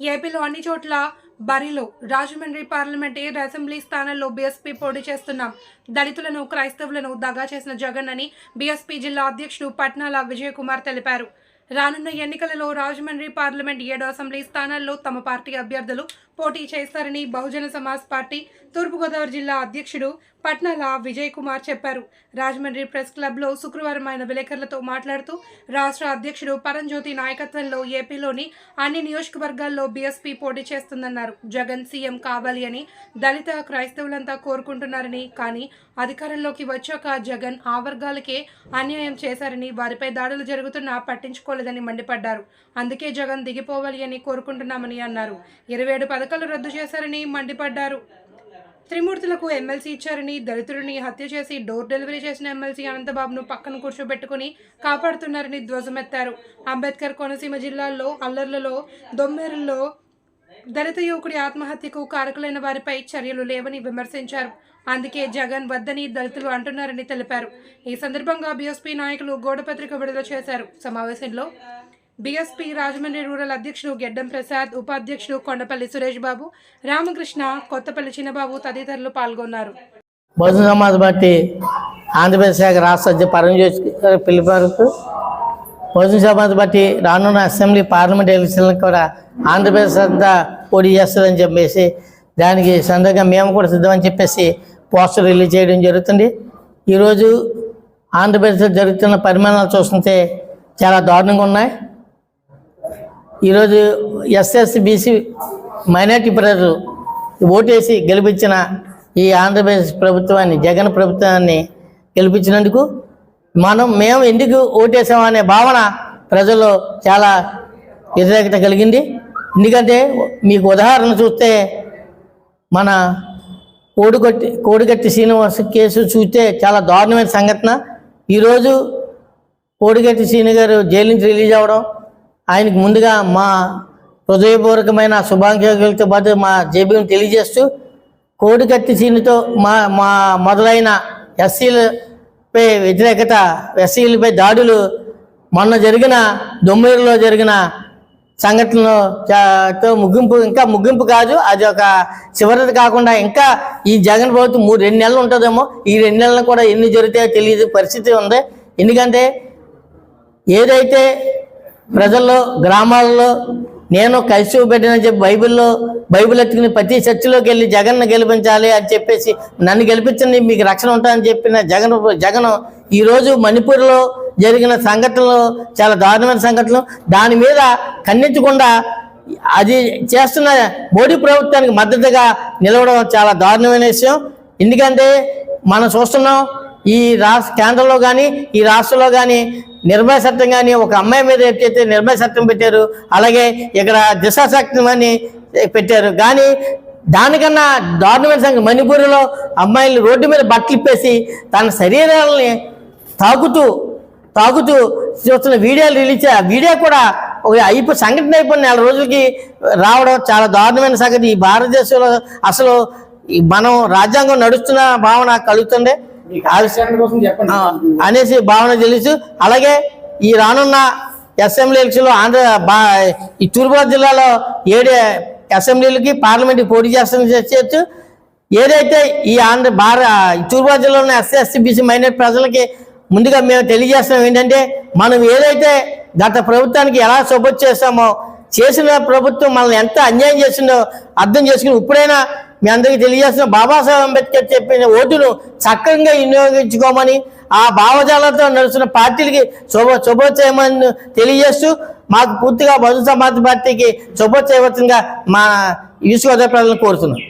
ఏపీలో అన్ని చోట్ల బరిలో రాజమండ్రి పార్లమెంటరీ అసెంబ్లీ స్థానాల్లో బీఎస్పీ పోటీ చేస్తున్నాం. దళితులను క్రైస్తవులను దగా చేసిన జగన్ అని బీఎస్పీ జిల్లా అధ్యక్షుడు పట్నాల విజయ్ కుమార్ తెలిపారు. రానున్న ఎన్నికలలో రాజమండ్రి పార్లమెంట్ ఏడు అసెంబ్లీ స్థానాల్లో తమ పార్టీ అభ్యర్థులు పోటీ చేస్తారని బహుజన సమాజ్ పార్టీ తూర్పుగోదావరి జిల్లా అధ్యక్షుడు పట్నాల విజయ్ కుమార్ చెప్పారు. రాజమండ్రి ప్రెస్ క్లబ్లో శుక్రవారం ఆయన విలేకరులతో మాట్లాడుతూ రాష్ట్ర అధ్యక్షుడు పరంజ్యోతి నాయకత్వంలో ఏపీలోని అన్ని నియోజకవర్గాల్లో బీఎస్పీ పోటీ చేస్తుందన్నారు. జగన్ సీఎం కావాలి అని దళిత క్రైస్తవులంతా కోరుకుంటున్నారని కానీ అధికారంలోకి వచ్చాక జగన్ ఆ వర్గాలకే అన్యాయం చేశారని వారిపై దాడులు జరుగుతున్నా పట్టించుకోలేదని మండిపడ్డారు. అందుకే జగన్ దిగిపోవాలి అని కోరుకుంటున్నామని అన్నారు. ఇరవై ఏడు పథకాలు రద్దు చేశారని మండిపడ్డారు. త్రిమూర్తులకు ఎమ్మెల్సీ ఇచ్చారని దళితుడిని హత్య చేసి డోర్ డెలివరీ చేసిన ఎమ్మెల్సీ అనంతబాబును పక్కన కూర్చోబెట్టుకుని కాపాడుతున్నారని ధ్వజమెత్తారు. అంబేద్కర్ కోనసీమ జిల్లాల్లో అల్లర్లలో దొమ్మేరుల్లో దళిత యువకుడి ఆత్మహత్యకు కారకులైన వారిపై చర్యలు లేవని విమర్శించారు. అందుకే జగన్ వద్దని దళితులు అంటున్నారని తెలిపారు. ఈ సందర్భంగా బీఎస్పీ నాయకులు గోడపత్రిక విడుదల చేశారు. సమావేశంలో బీఎస్పీ రాజమండ్రి రూరల్ అధ్యక్షుడు గెడ్డం ప్రసాద్ ఉపాధ్యక్షుడు కొండపల్లి సురేష్ బాబు రామకృష్ణ కొత్తపల్లి చిన్నబాబు తదితరులు పాల్గొన్నారు. బహుజన సమాజ్ పార్టీ ఆంధ్రప్రదేశ్ శాఖ రాష్ట్ర అధ్యక్ష పరంజ్యోతి పిలుపు బహుజన సమాజ్ పార్టీ రానున్న అసెంబ్లీ పార్లమెంట్ ఎలక్షన్లకు కూడా ఆంధ్రప్రదేశ్ అంతా పోటీ చేస్తుందని చెప్పేసి దానికి సందర్భంగా మేము కూడా సిద్ధమని చెప్పేసి పోస్టర్ రిలీజ్ చేయడం జరుగుతుంది. ఈరోజు ఆంధ్రప్రదేశ్లో జరుగుతున్న పరిమాణాలు చూస్తుంటే చాలా దారుణంగా ఉన్నాయి. ఈరోజు ఎస్ఎస్ బీసీ మైనార్టీ ప్రజలు ఓటేసి గెలిపించిన ఈ ఆంధ్రప్రదేశ్ ప్రభుత్వాన్ని జగన్ ప్రభుత్వాన్ని గెలిపించినందుకు మనం మేము ఎందుకు ఓటేసామనే భావన ప్రజల్లో చాలా వ్యతిరేకత కలిగింది. ఎందుకంటే మీకు ఉదాహరణ చూస్తే మన కోడిగట్టి కోడిగట్టి శ్రీనివాస్ కేసు చూస్తే చాలా దారుణమైన సంఘటన. ఈరోజు కోడిగట్టి శ్రీని గారు జైలు నుంచి రిలీజ్ అవ్వడం ఆయనకు ముందుగా మా హృదయపూర్వకమైన శుభాకాంక్షలతో పాటు మా జేబీని తెలియజేస్తూ కోడికత్తి సీనుతో మా మా మొదలైన ఎస్సీలపై వ్యతిరేకత ఎస్సీలపై దాడులు మొన్న జరిగిన దొమ్మూరులో జరిగిన సంఘటనలు తో ముగింపు ఇంకా ముగింపు కాదు అది ఒక చివరిది కాకుండా ఇంకా ఈ జగన్ ప్రభుత్వం మూడు రెండు నెలలు ఉంటుందేమో ఈ రెండు నెలలు కూడా ఎన్ని జరుగుతాయో తెలియదు పరిస్థితి ఉంది. ఎందుకంటే ఏదైతే ప్రజల్లో గ్రామాల్లో నేను కలిసి పెట్టినని చెప్పి బైబిల్లో బైబిల్ ఎత్తుకుని ప్రతి చర్చిలోకి వెళ్ళి జగన్ను గెలిపించాలి అని చెప్పేసి నన్ను గెలిపించండి మీకు రక్షణ ఉంటుందని చెప్పిన జగన్ జగన్ ఈరోజు మణిపూర్లో జరిగిన సంఘటనలు చాలా దారుణమైన సంఘటనలు దాని మీద ఖండించకుండా అది చేస్తున్న మోడీ ప్రభుత్వానికి మద్దతుగా నిలవడం చాలా దారుణమైన విషయం. ఎందుకంటే మనం చూస్తున్నాం ఈ రాష్ట్ర కేంద్రంలో కానీ ఈ రాష్ట్రంలో కానీ నిర్భయ చట్టం కానీ ఒక అమ్మాయి మీద ఎట్టయితే నిర్భయ చట్టం పెట్టారు అలాగే ఇక్కడ దిశాశక్తం చట్టం అని పెట్టారు. కానీ దానికన్నా దారుణమైన సంగతి మణిపూర్లో అమ్మాయిలు రోడ్డు మీద బట్టలు ఇప్పేసి తన శరీరాలని తాకుతూ తాగుతూ చూస్తున్న వీడియోలు రిలీజ్ ఆ వీడియో కూడా ఒక అయిపో సంఘటన అయిపోయిన నెల రోజులకి రావడం చాలా దారుణమైన సంగతి. ఈ భారతదేశంలో అసలు మనం రాజ్యాంగం నడుస్తున్న భావన కలుగుతుండే అనేసి భావన తెలుసు అలాగే ఈ రానున్న అసెంబ్లీ ఎలక్షన్లో ఆంధ్ర బా ఈ తూర్పుగోదావరి జిల్లాలో ఏడు అసెంబ్లీలకి పార్లమెంట్కి పోటీ చేస్తామని చేయొచ్చు ఏదైతే ఈ ఆంధ్ర భారత ఈ తూర్పుగోదావరి జిల్లాలో ఉన్న ఎస్సీ ఎస్సీ బీసీ మైనార్టీ ప్రజలకి ముందుగా మేము తెలియజేస్తున్నాం ఏంటంటే మనం ఏదైతే గత ప్రభుత్వానికి ఎలా సపోర్ట్ చేస్తామో చేసిన ప్రభుత్వం మనల్ని ఎంత అన్యాయం చేసిందో అర్థం చేసుకుని ఇప్పుడైనా మీ అందరికీ తెలియజేస్తున్న బాబాసాహెబ్ అంబేద్కర్ చెప్పిన ఓటును చక్కగా వినియోగించుకోమని ఆ భావజాలతో నడుస్తున్న పార్టీలకి శుభ శుభ తెలియజేస్తూ మాకు పూర్తిగా బహుజన సమాజ్ పార్టీకి శుభ మా ఈశ్వర ప్రజలను కోరుతున్నాం.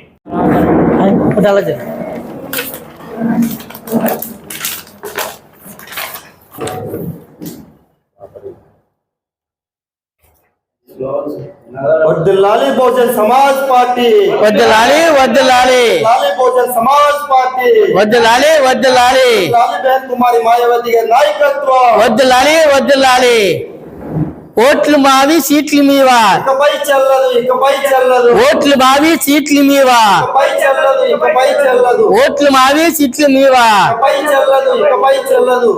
వర్ధిల్లాలి బహుజన్ సమాజ్ పార్టీ. వద్దులాలి వద్దులాలి. లాలి బహుజన్ సమాజ్ పార్టీ. వద్దులాలి వద్దులాలి. లాలి బహన్ కుమారి మాయావతి గారి నాయకత్వం. వద్దులాలి వద్దులాలి. ఓట్లు మావి సీట్లు మీవా? ఇకపై చెల్లదు ఇకపై చెల్లదు. ఓట్లు మావి సీట్లు మీవా? ఇకపై చెల్లదు ఇకపై చెల్లదు. ఓట్లు మావి సీట్లు మీవా? ఇకపై చెల్లదు ఇకపై చెల్లదు.